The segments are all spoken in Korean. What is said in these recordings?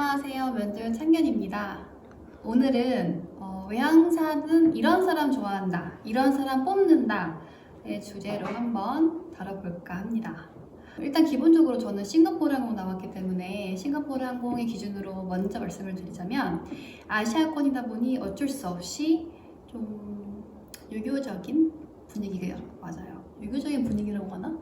안녕하세요. 면접 창견입니다. 오늘은 어, 외항사는 이런 사람 좋아한다, 이런 사람 뽑는다 의 주제로 한번 다뤄볼까 합니다. 일단 기본적으로 저는 싱가포르 항공 나왔기 때문에 싱가포르 항공의 기준으로 먼저 말씀을 드리자면 아시아권이다 보니 어쩔 수 없이 좀 유교적인 분위기가 맞아요. 유교적인 분위기라고 하나?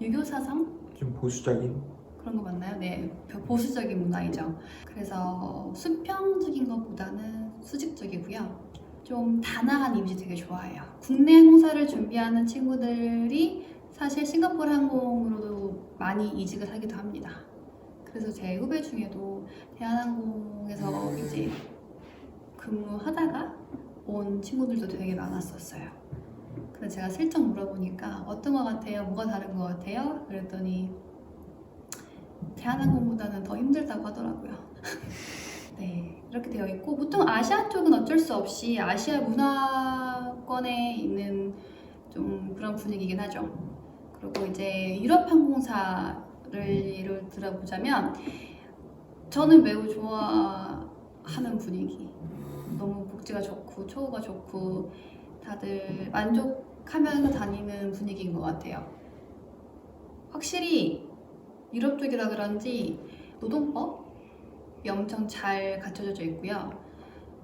유교 사상? 좀 보수적인 그런 거 맞나요? 네, 보수적인 문화이죠. 그래서 수평적인 것보다는 수직적이고요. 좀 단아한 이미지 되게 좋아해요. 국내 항공사를 준비하는 친구들이 사실 싱가포르 항공으로도 많이 이직을 하기도 합니다. 그래서 제 후배 중에도 대한항공에서 이제 근무하다가 온 친구들도 되게 많았었어요. 근데 제가 슬쩍 물어보니까 어떤 것 같아요? 뭐가 다른 것 같아요? 그랬더니 대한항공보다는 더 힘들다고 하더라고요. 네, 이렇게 되어 있고 보통 아시아 쪽은 어쩔 수 없이 아시아 문화권에 있는 좀 그런 분위기긴 하죠. 그리고 이제 유럽 항공사를 예를 들어보자면 저는 매우 좋아하는 분위기. 너무 복지가 좋고 처우가 좋고 다들 만족하면서 다니는 분위기인 것 같아요. 확실히 유럽 쪽이라 그런지 노동법이 엄청 잘 갖춰져 있고요.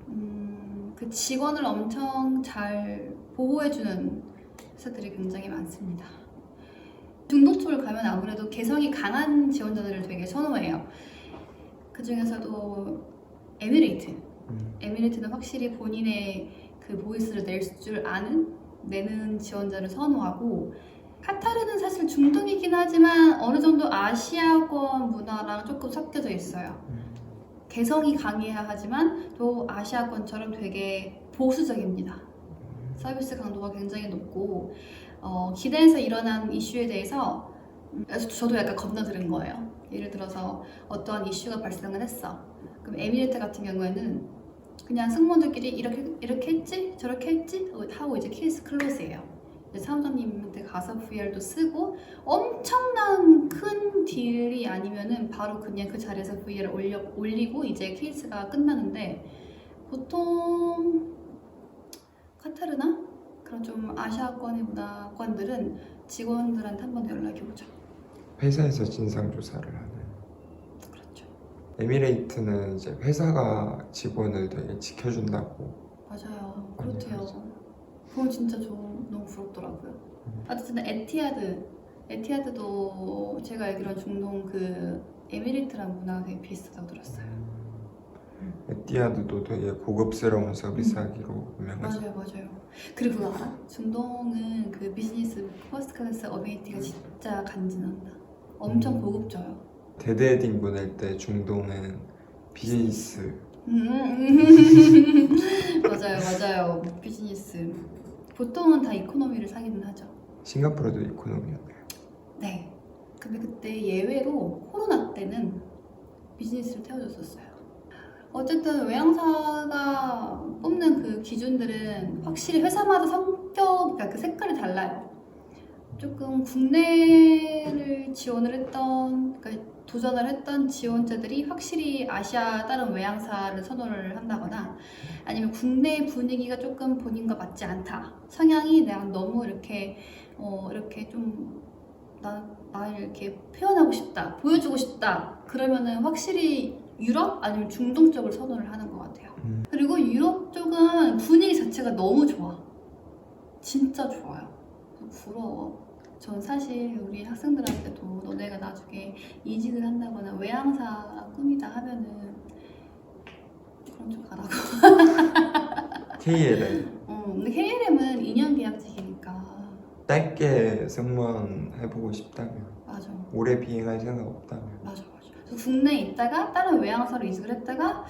음, 그 직원을 엄청 잘 보호해주는 회사들이 굉장히 많습니다. 중동 쪽을 가면 아무래도 개성이 강한 지원자들을 되게 선호해요. 그 중에서도 에미레이트. 음, 에미레이트는 확실히 본인의 그 보이스를 낼 줄 아는 내는 지원자를 선호하고 카타르는 사실 중동이긴 하지만 어느 정도 아시아권 문화랑 조금 섞여져 있어요. 음. 개성이 강해야 하지만 또 아시아권처럼 되게 보수적입니다. 서비스 강도가 굉장히 높고 어, 기대에서 일어난 이슈에 대해서 음, 저도 약간 건너들은 거예요. 예를 들어서 어떠한 이슈가 발생을 했어. 그럼 에미레이트 같은 경우에는 그냥 승무원들끼리 이렇게 이렇게 했지 저렇게 했지 하고 이제 케이스 클로즈예요. 이제 사무장님한테 가서 VR도 쓰고 엄청난 큰 딜이 아니면은 바로 그냥 그 자리에서 VR을 올려 올리고 이제 케이스가 끝나는데 보통 카타르나 그런 좀 아시아권의 문화권들은 직원들한테 한번더 연락이 오죠. 회사에서 진상 조사를 하는 그렇죠. 에미레이트는 이제 회사가 직원을 되게 지켜준다고. 맞아요, 그렇대요. 그건 진짜 저 너무 부럽더라고요. 음. 어쨌든 에티하드, 에티하드도 제가 알기로는 중동 그 에미레이트랑 문화가 되게 비슷하다고 들었어요. 음. 에티하드도 되게 고급스러운 서비스하기로 유명하죠. 맞아요, 맞아요. 그리고 그거 알아? 중동은 그 비즈니스 퍼스트 클래스 어메니티가 진짜 간지난다. 엄청 음. 고급져요. 데드헤딩 보낼 때 중동은 비즈니스 음. 맞아요, 맞아요. 비즈니스. 보통은 다 이코노미를 사기는 하죠. 싱가포르도 이코노미였네요. 네. 근데 그때 예외로 코로나 때는 비즈니스를 태워줬었어요. 어쨌든 외항사가 뽑는 그 기준들은 확실히 회사마다 성격, 그러니까 그 색깔이 달라요. 조금 국내를 지원을 했던, 그러니까 도전을 했던 지원자들이 확실히 아시아 다른 외항사를 선호를 한다거나 아니면 국내 분위기가 조금 본인과 맞지 않다. 성향이 나랑 너무 이렇게, 어, 이렇게 좀 나, 나를 이렇게 표현하고 싶다, 보여주고 싶다. 그러면은 확실히 유럽 아니면 중동 쪽을 선호를 하는 것 같아요. 음. 그리고 유럽 쪽은 분위기 자체가 너무 좋아. 진짜 좋아요. 부러워. 전 사실 우리 학생들한테도 너네가 나중에 이직을 한다거나 외항사 꿈이다 하면은 그런 쪽 가라고. KLM 어, 근데 KLM은 2년 계약직이니까. 짧게 승무원 해보고 싶다면 맞아. 오래 비행할 생각 없다면 맞아 맞아. 그래서 국내에 있다가 다른 외항사로 이직을 했다가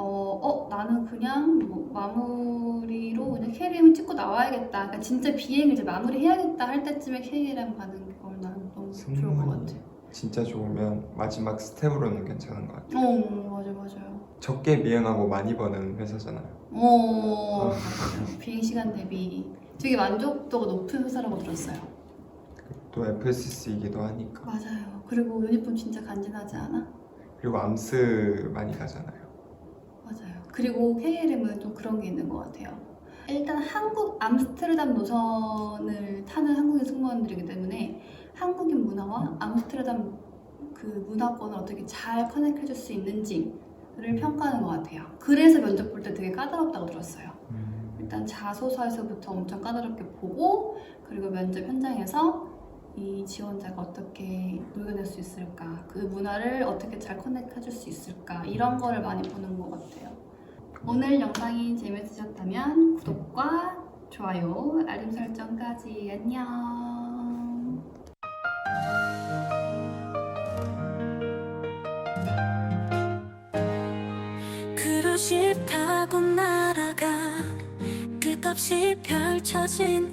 어, 어 나는 그냥 뭐 마무리로 그냥 KLM 찍고 나와야겠다. 그러니까 진짜 비행을 이제 마무리해야겠다 할 때쯤에 KLM 가는 걸 나는 너무 좋을 것 같아. 진짜 좋으면 마지막 스텝으로는 괜찮은 것 같아요. 어 맞아 맞아요. 적게 비행하고 많이 버는 회사잖아요. 어 맞아요. 비행 시간 대비 되게 만족도가 높은 회사라고 들었어요. 또 FSC이기도 하니까 맞아요. 그리고 유니폼 진짜 간지나지 않아? 그리고 암스 많이 가잖아요. 그리고 KLM은 좀 그런 게 있는 것 같아요. 일단 한국 암스테르담 노선을 타는 한국인 승무원들이기 때문에 한국인 문화와 암스테르담 그 문화권을 어떻게 잘 커넥해 줄 수 있는지를 평가하는 것 같아요. 그래서 면접 볼 때 되게 까다롭다고 들었어요. 일단 자소서에서부터 엄청 까다롭게 보고 그리고 면접 현장에서 이 지원자가 어떻게 녹여낼 수 있을까 그 문화를 어떻게 잘 커넥해 줄 수 있을까 이런 거를 많이 보는 것 같아요 오늘 영상이 재밌으셨다면 구독과 좋아요 알림 설정까지 안녕. 크루십 타고 날아가 끝없이 펼쳐진